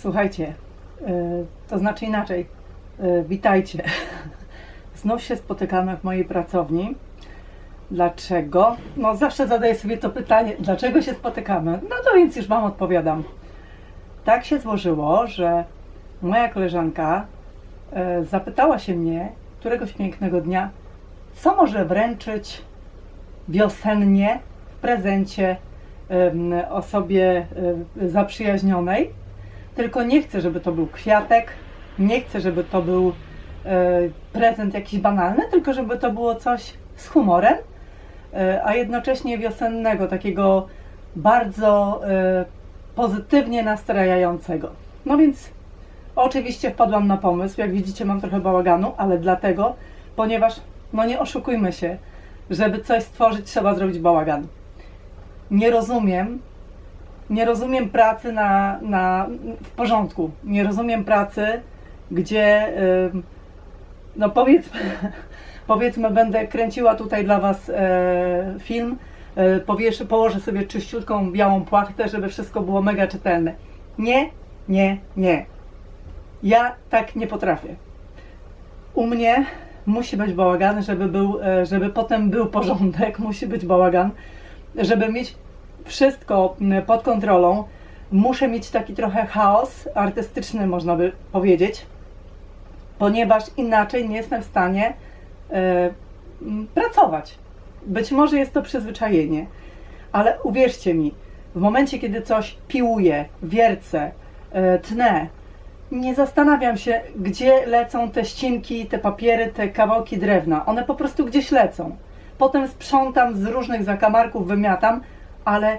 Słuchajcie, y, to znaczy inaczej. Y, Witajcie. Znów się spotykamy w mojej pracowni. Dlaczego? No zawsze zadaję sobie to pytanie, dlaczego się spotykamy? No to więc już Wam odpowiadam. Tak się złożyło, że moja koleżanka y, zapytała się mnie któregoś pięknego dnia, co może wręczyć wiosennie w prezencie osobie zaprzyjaźnionej. Tylko nie chcę, żeby to był kwiatek, nie chcę, żeby to był e, prezent jakiś banalny, tylko żeby to było coś z humorem, e, a jednocześnie wiosennego, takiego bardzo e, pozytywnie nastrajającego. No więc oczywiście wpadłam na pomysł, jak widzicie mam trochę bałaganu, ale dlatego, ponieważ, no nie oszukujmy się, żeby coś stworzyć trzeba zrobić bałagan. Nie rozumiem, nie rozumiem pracy na, na, w porządku. Nie rozumiem pracy, gdzie, no powiedzmy, powiedzmy, będę kręciła tutaj dla Was e, film, e, powieszę, położę sobie czyściutką białą płachtę, żeby wszystko było mega czytelne. Nie, nie, nie. Ja tak nie potrafię. U mnie musi być bałagan, żeby, był, e, żeby potem był porządek, musi być bałagan, żeby mieć wszystko mm, pod kontrolą. Muszę mieć taki trochę chaos artystyczny, można by powiedzieć, ponieważ inaczej nie jestem w stanie e, m, pracować. Być może jest to przyzwyczajenie, ale uwierzcie mi, w momencie, kiedy coś piłuję, wiercę, e, tnę, nie zastanawiam się, gdzie lecą te ścinki, te papiery, te kawałki drewna. One po prostu gdzieś lecą. Potem sprzątam z różnych zakamarków, wymiatam, ale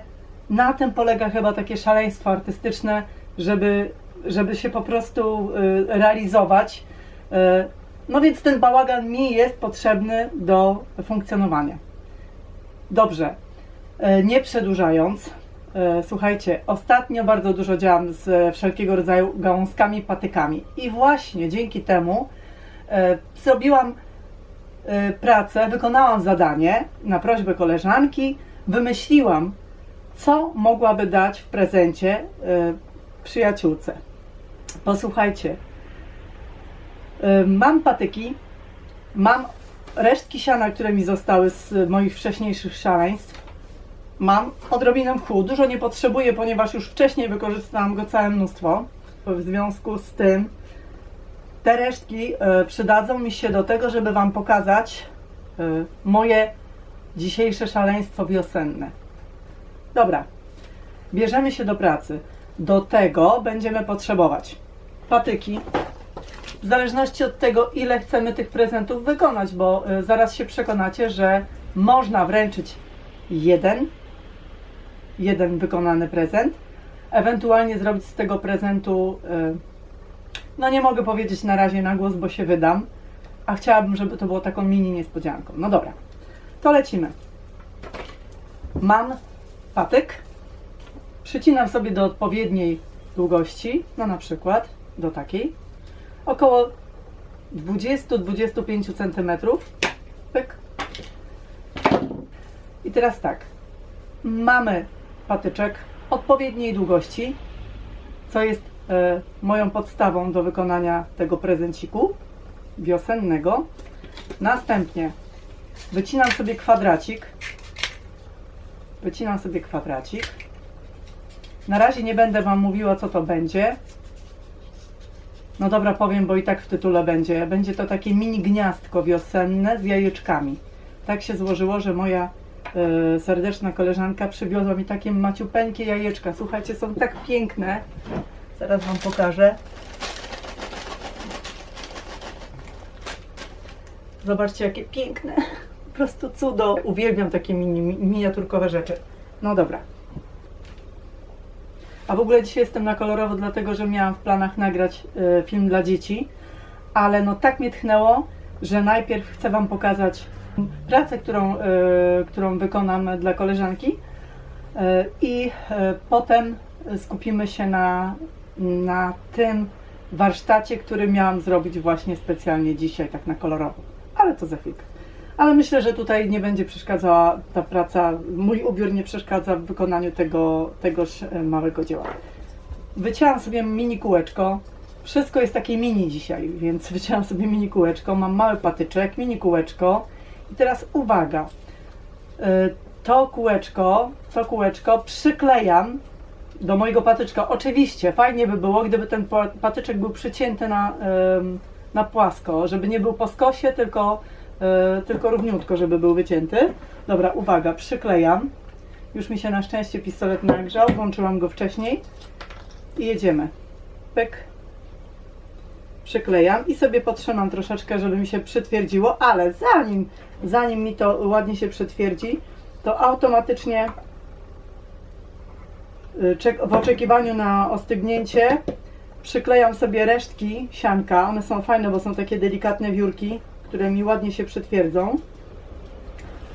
na tym polega chyba takie szaleństwo artystyczne, żeby, żeby się po prostu y, realizować. Y, no więc ten bałagan mi jest potrzebny do funkcjonowania. Dobrze, y, nie przedłużając, słuchajcie, ostatnio bardzo dużo działam z wszelkiego rodzaju gałązkami, patykami i właśnie dzięki temu zrobiłam pracę, wykonałam zadanie na prośbę koleżanki, wymyśliłam, co mogłaby dać w prezencie y, przyjaciółce. Posłuchajcie, y, mam patyki, mam resztki siana, które mi zostały z moich wcześniejszych szaleństw. Mam odrobinę mchu, dużo nie potrzebuję, ponieważ już wcześniej wykorzystałam go całe mnóstwo. W związku z tym te resztki y, przydadzą mi się do tego, żeby Wam pokazać moje dzisiejsze szaleństwo wiosenne. Dobra, bierzemy się do pracy. Do tego będziemy potrzebować patyki. W zależności od tego, ile chcemy tych prezentów wykonać, bo y, zaraz się przekonacie, że można wręczyć jeden, jeden wykonany prezent, ewentualnie zrobić z tego prezentu, y, no nie mogę powiedzieć na razie na głos, bo się wydam, a chciałabym, żeby to było taką mini niespodzianką. No dobra, to lecimy. Mam patyk. Przycinam sobie do odpowiedniej długości, no na przykład do takiej, około 20-25 cm. Pyk. I teraz tak, mamy patyczek odpowiedniej długości, co jest e, moją podstawą do wykonania tego prezenciku wiosennego. Następnie wycinam sobie kwadracik Wycinam sobie kwadracik. Na razie nie będę Wam mówiła, co to będzie. No dobra, powiem, bo i tak w tytule będzie. Będzie to takie mini gniazdko wiosenne z jajeczkami. Tak się złożyło, że moja e, serdeczna koleżanka przywiozła mi takie maciupeńkie jajeczka. Słuchajcie, są tak piękne. Zaraz Wam pokażę. Zobaczcie, jakie piękne. Po prostu cudo. Uwielbiam takie mini, miniaturkowe rzeczy. No dobra. A w ogóle dzisiaj jestem na kolorowo, dlatego że miałam w planach nagrać e, film dla dzieci, ale no tak mnie tchnęło, że najpierw chcę Wam pokazać pracę, którą, e, którą wykonam dla koleżanki e, i e, potem skupimy się na, na tym warsztacie, który miałam zrobić właśnie specjalnie dzisiaj, tak na kolorowo. Ale to za chwilkę. Ale myślę, że tutaj nie będzie przeszkadzała ta praca, mój ubiór nie przeszkadza w wykonaniu tego, tegoż e, małego dzieła. wycięłam sobie mini kółeczko. Wszystko jest takie mini dzisiaj, więc wycięłam sobie mini kółeczko. Mam mały patyczek, mini kółeczko. I teraz uwaga. Y, To kółeczko, to kółeczko przyklejam do mojego patyczka. Oczywiście fajnie by było, gdyby ten pa- patyczek był przycięty na, na płasko, żeby nie był po skosie, tylko, e, tylko równiutko, żeby był wycięty. Dobra, uwaga, przyklejam. Już mi się na szczęście pistolet nagrzał, włączyłam go wcześniej i jedziemy. Pyk. Przyklejam i sobie potrzymam troszeczkę, żeby mi się przytwierdziło, ale zanim, zanim mi to ładnie się przytwierdzi, to automatycznie y, w oczekiwaniu na ostygnięcie przyklejam sobie resztki sianka. One są fajne, bo są takie delikatne wiórki, które mi ładnie się przytwierdzą,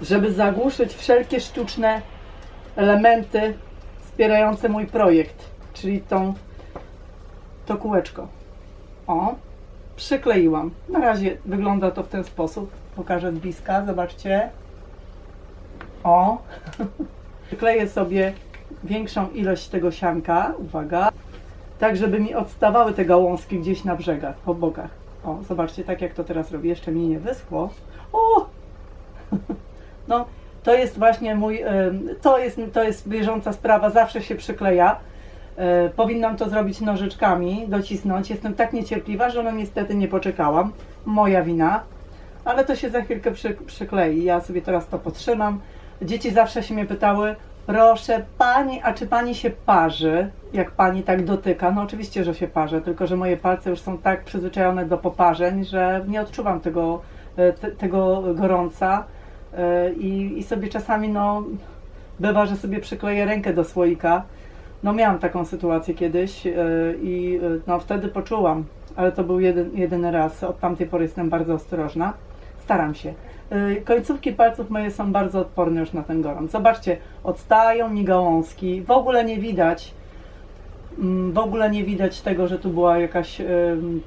żeby zagłuszyć wszelkie sztuczne elementy wspierające mój projekt, czyli tą, to kółeczko. O, przykleiłam. Na razie wygląda to w ten sposób. Pokażę z bliska, zobaczcie. O, przykleję sobie większą ilość tego sianka, uwaga, tak żeby mi odstawały te gałązki gdzieś na brzegach, po bokach. O, zobaczcie, tak jak to teraz robię, jeszcze mi nie wyschło. O! No, to jest właśnie mój, to jest, to jest bieżąca sprawa, zawsze się przykleja. E, Powinnam to zrobić nożyczkami, docisnąć. Jestem tak niecierpliwa, że no niestety nie poczekałam. Moja wina, ale to się za chwilkę przy, przyklei. Ja sobie teraz to potrzymam. Dzieci zawsze się mnie pytały, proszę pani, a czy pani się parzy, jak pani tak dotyka? No oczywiście, że się parzę, tylko że moje palce już są tak przyzwyczajone do poparzeń, że nie odczuwam tego, e, te, tego gorąca E, i, i sobie czasami no bywa, że sobie przykleję rękę do słoika. No miałam taką sytuację kiedyś e, i no wtedy poczułam, ale to był jeden, jeden raz. Od tamtej pory jestem bardzo ostrożna. Staram się. E, Końcówki palców moje są bardzo odporne już na ten gorąc. Zobaczcie, odstają mi gałązki. W ogóle nie widać, mm, w ogóle nie widać tego, że tu była jakaś em,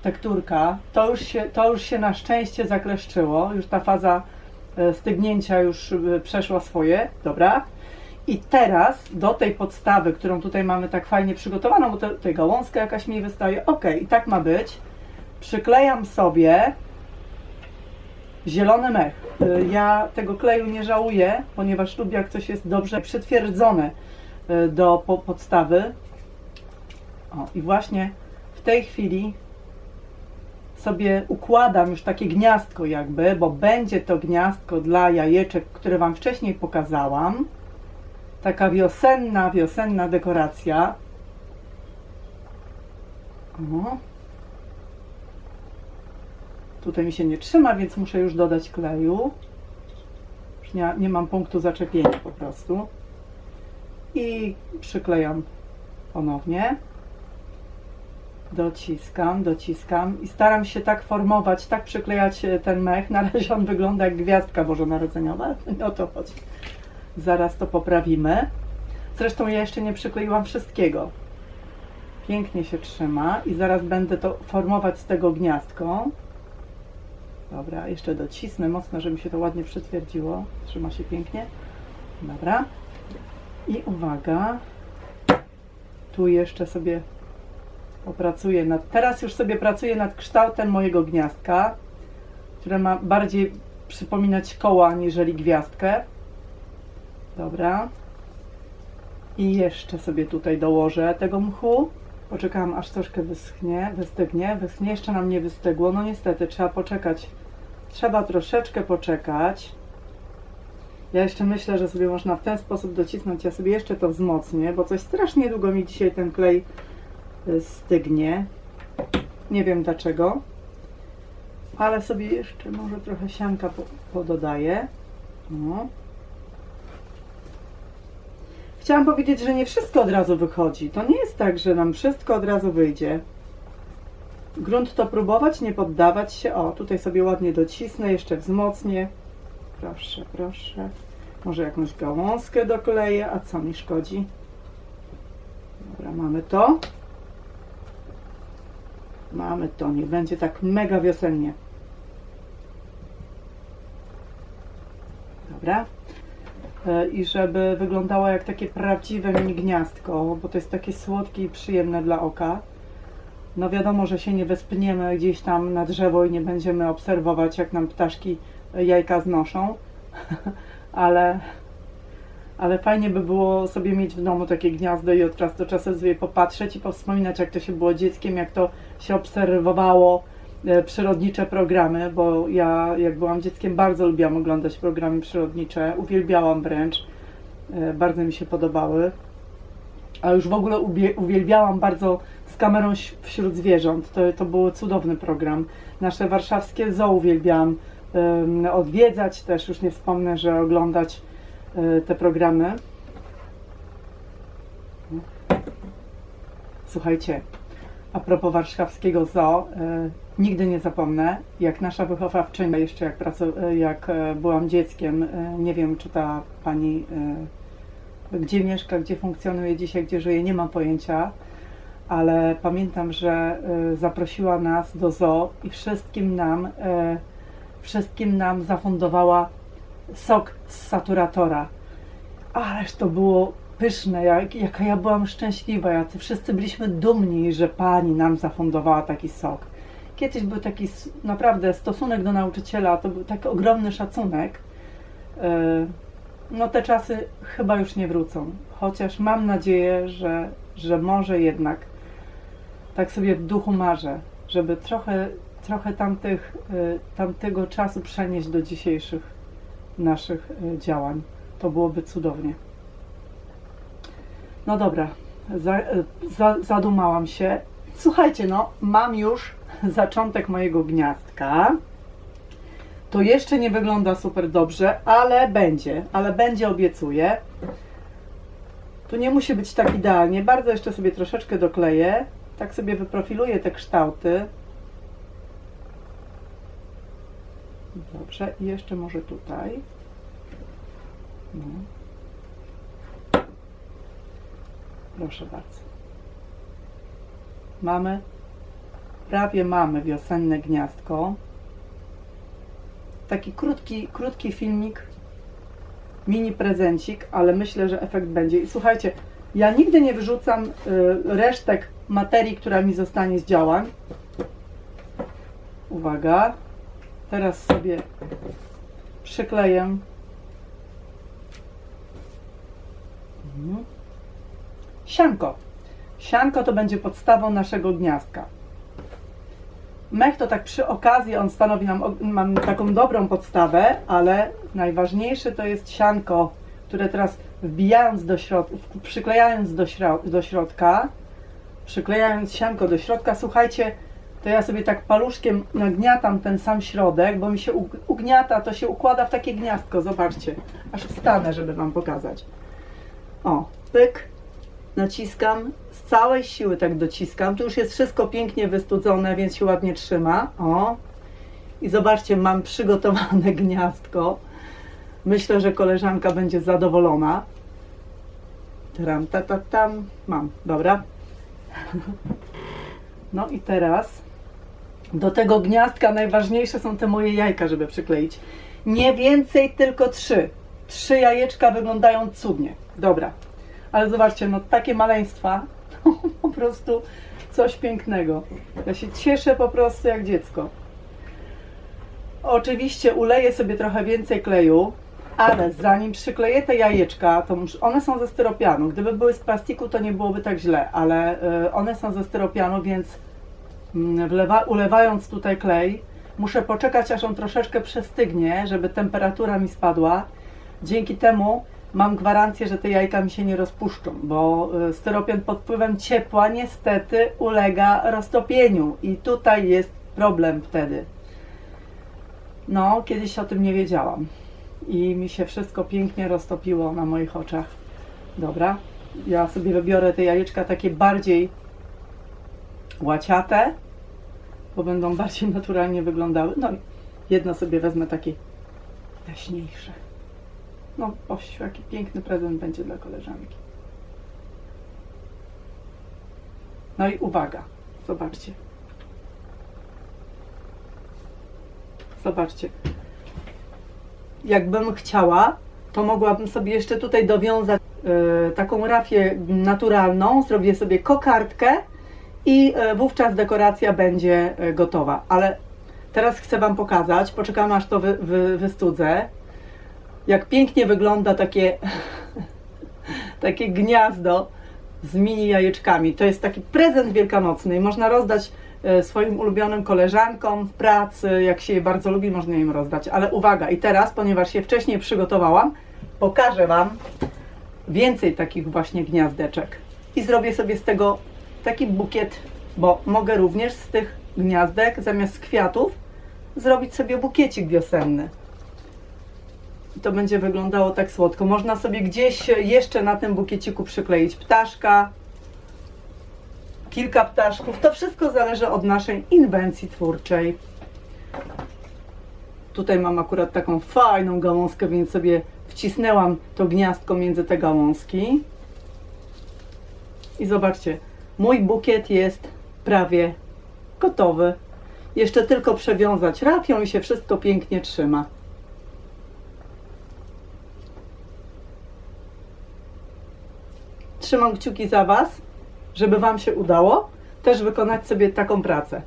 tekturka. To już, się, to już się na szczęście zakleszczyło. Już ta faza e, stygnięcia już przeszła swoje. Dobra. I teraz do tej podstawy, którą tutaj mamy tak fajnie przygotowaną, bo tutaj gałązka jakaś mi wystaje. Ok, i tak ma być. Przyklejam sobie zielony mech. Y, Ja tego kleju nie żałuję, ponieważ lubię jak coś jest dobrze przytwierdzone y, do po podstawy. O, i właśnie w tej chwili sobie układam już takie gniazdko jakby, bo będzie to gniazdko dla jajeczek, które Wam wcześniej pokazałam. Taka wiosenna, wiosenna dekoracja. O. Tutaj mi się nie trzyma, więc muszę już dodać kleju. Już nie, nie mam punktu zaczepienia po prostu. I przyklejam ponownie. Dociskam, dociskam i staram się tak formować, tak przyklejać e, ten mech. Na razie on wygląda jak gwiazdka bożonarodzeniowa, o to chodzi. Zaraz to poprawimy. Zresztą ja jeszcze nie przykleiłam wszystkiego. Pięknie się trzyma i zaraz będę to formować z tego gniazdko. Dobra, jeszcze docisnę mocno, żeby się to ładnie przytwierdziło. Trzyma się pięknie. Dobra. I uwaga. Tu jeszcze sobie popracuję nad... Teraz już sobie pracuję nad kształtem mojego gniazdka, które ma bardziej przypominać koła, aniżeli gwiazdkę. Dobra. I jeszcze sobie tutaj dołożę tego mchu. Poczekałam aż troszkę wyschnie, wystygnie. Wyschnie, jeszcze nam nie wystygło. No niestety, trzeba poczekać. Trzeba troszeczkę poczekać. Ja jeszcze myślę, że sobie można w ten sposób docisnąć. Ja sobie jeszcze to wzmocnię, bo coś strasznie długo mi dzisiaj ten klej y, stygnie. Nie wiem dlaczego. Ale sobie jeszcze może trochę sianka po, pododaję. No. Chciałam powiedzieć, że nie wszystko od razu wychodzi. To nie jest tak, że nam wszystko od razu wyjdzie. Grunt to próbować, nie poddawać się. O, tutaj sobie ładnie docisnę, jeszcze wzmocnię. Proszę, proszę. Może jakąś gałązkę dokleję, a co mi szkodzi? Dobra, mamy to. Mamy to, niech będzie tak mega wiosennie. Dobra. e, i żeby wyglądało jak takie prawdziwe mini gniazdko, bo to jest takie słodkie i przyjemne dla oka. No wiadomo, że się nie wespniemy gdzieś tam na drzewo i nie będziemy obserwować, jak nam ptaszki e, jajka znoszą, ale, ale fajnie by było sobie mieć w domu takie gniazdo i od czasu do czasu sobie popatrzeć i powspominać, jak to się było dzieckiem, jak to się obserwowało e, przyrodnicze programy, bo ja jak byłam dzieckiem bardzo lubiłam oglądać programy przyrodnicze, uwielbiałam wręcz, e, bardzo mi się podobały. A już w ogóle uwielbiałam bardzo z kamerą wśród zwierząt. To, to był cudowny program. Nasze warszawskie zoo uwielbiałam odwiedzać też, już nie wspomnę, że oglądać e, te programy. Słuchajcie, a propos warszawskiego zoo, e, nigdy nie zapomnę, jak nasza wychowawczynia, jeszcze jak, e, jak byłam dzieckiem, nie wiem czy ta pani, gdzie mieszka, gdzie funkcjonuje dzisiaj, gdzie żyje, nie mam pojęcia, ale pamiętam, że e, zaprosiła nas do zoo i wszystkim nam, e, wszystkim nam zafundowała sok z saturatora. Ależ to było pyszne, jak, jaka ja byłam szczęśliwa, jacy wszyscy byliśmy dumni, że pani nam zafundowała taki sok. Kiedyś był taki naprawdę stosunek do nauczyciela, to był taki ogromny szacunek. No te czasy chyba już nie wrócą, chociaż mam nadzieję, że, że może jednak tak sobie w duchu marzę, żeby trochę, trochę tamtych, e, tamtego czasu przenieść do dzisiejszych naszych e, działań. To byłoby cudownie. No dobra, za, e, za, zadumałam się. Słuchajcie, no, mam już zaczątek mojego gniazdka. To jeszcze nie wygląda super dobrze, ale będzie, ale będzie, obiecuję. Tu nie musi być tak idealnie. Bardzo jeszcze sobie troszeczkę dokleję. Tak sobie wyprofiluję te kształty. Dobrze, i jeszcze może tutaj. No. Proszę bardzo. Mamy, prawie mamy wiosenne gniazdko. Taki krótki, krótki filmik, mini prezencik, ale myślę, że efekt będzie. I słuchajcie, ja nigdy nie wyrzucam y, resztek materii, która mi zostanie z działań. Uwaga, teraz sobie przykleję. Mhm. Sianko. Sianko to będzie podstawą naszego gniazdka. Mech to tak przy okazji, on stanowi nam, mam taką dobrą podstawę, ale najważniejsze to jest sianko, które teraz wbijając do środka, przyklejając do, do środka, przyklejając sianko do środka, słuchajcie, to ja sobie tak paluszkiem nagniatam ten sam środek, bo mi się ug- ugniata, to się układa w takie gniazdko, zobaczcie. Aż wstanę, żeby Wam pokazać. O, pyk, naciskam, z całej siły tak dociskam. Tu już jest wszystko pięknie wystudzone, więc się ładnie trzyma. O, i zobaczcie, mam przygotowane gniazdko. Myślę, że koleżanka będzie zadowolona. Tram, ta, ta, tam. Mam, dobra. No i teraz do tego gniazdka najważniejsze są te moje jajka, żeby przykleić. Nie więcej, tylko trzy. Trzy jajeczka wyglądają cudnie. Dobra. Ale zobaczcie, no takie maleństwa, po prostu coś pięknego. Ja się cieszę po prostu jak dziecko. Oczywiście uleję sobie trochę więcej kleju, ale zanim przykleję te jajeczka, to mus- one są ze styropianu. Gdyby były z plastiku, to nie byłoby tak źle, ale y, one są ze styropianu, więc mm, wlewa, ulewając tutaj klej, muszę poczekać, aż on troszeczkę przestygnie, żeby temperatura mi spadła. Dzięki temu mam gwarancję, że te jajka mi się nie rozpuszczą, bo y, styropian pod wpływem ciepła niestety ulega roztopieniu i tutaj jest problem wtedy. No, kiedyś o tym nie wiedziałam i mi się wszystko pięknie roztopiło na moich oczach. Dobra, ja sobie wybiorę te jajeczka takie bardziej łaciate, bo będą bardziej naturalnie wyglądały. No i jedno sobie wezmę takie jaśniejsze. No, ościu, jaki piękny prezent będzie dla koleżanki. No i uwaga, zobaczcie. Zobaczcie. Jakbym chciała, to mogłabym sobie jeszcze tutaj dowiązać e, taką rafię naturalną, zrobię sobie kokardkę i e, wówczas dekoracja będzie e, gotowa. Ale teraz chcę Wam pokazać, poczekamy aż to wy, wy, wystudzę, jak pięknie wygląda takie, takie gniazdo z mini jajeczkami. To jest taki prezent wielkanocny i można rozdać e, swoim ulubionym koleżankom w pracy, jak się je bardzo lubi, można im rozdać. Ale uwaga, i teraz, ponieważ się wcześniej przygotowałam, pokażę Wam więcej takich właśnie gniazdeczek. I zrobię sobie z tego taki bukiet, bo mogę również z tych gniazdek zamiast kwiatów zrobić sobie bukiecik wiosenny. I to będzie wyglądało tak słodko. Można sobie gdzieś jeszcze na tym bukieciku przykleić ptaszka, kilka ptaszków. To wszystko zależy od naszej inwencji twórczej. Tutaj mam akurat taką fajną gałązkę, więc sobie wcisnęłam to gniazdko między te gałązki. I zobaczcie, mój bukiet jest prawie gotowy. Jeszcze tylko przewiązać rafią i się wszystko pięknie trzyma. Trzymam kciuki za Was, żeby Wam się udało też wykonać sobie taką pracę.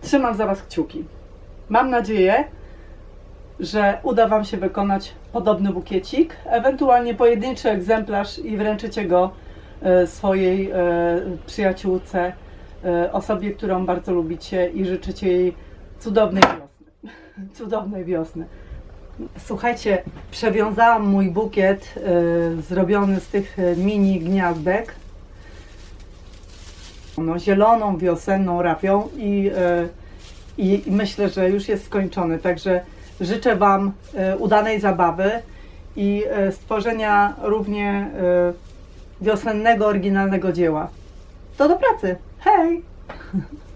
Trzymam za Was kciuki. Mam nadzieję, że uda Wam się wykonać podobny bukiecik, ewentualnie pojedynczy egzemplarz i wręczycie go e, swojej e, przyjaciółce, e, osobie, którą bardzo lubicie i życzycie jej cudownej wiosny. Cudownej wiosny. Słuchajcie, przewiązałam mój bukiet e, zrobiony z tych e, mini gniazdek no, zieloną, wiosenną rafią i, i, i myślę, że już jest skończony. Także życzę Wam e, udanej zabawy i stworzenia równie wiosennego, oryginalnego dzieła. To do pracy. Hej!